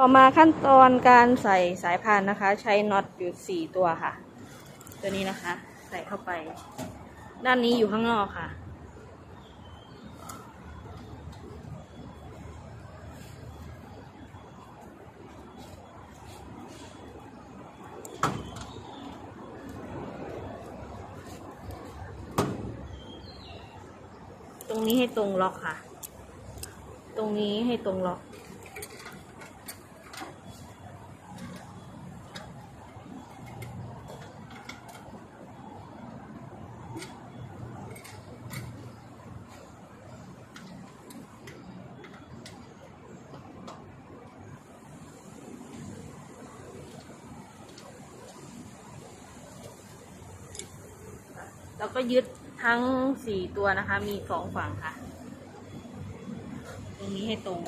ต่อมาขั้นตอนการใส่สายพานนะคะ ใช้น็อตอยู่สี่ตัวค่ะ ตัวนี้นะคะ ใส่เข้าไป ด้านนี้อยู่ข้างนอกค่ะ ตรงนี้ให้ตรงล็อกค่ะ ตรงนี้ให้ตรงล็อก แล้วก็ยึดทั้งสี่ตัวนะคะ มีสองฝั่งค่ะ ตรงนี้ให้ตรง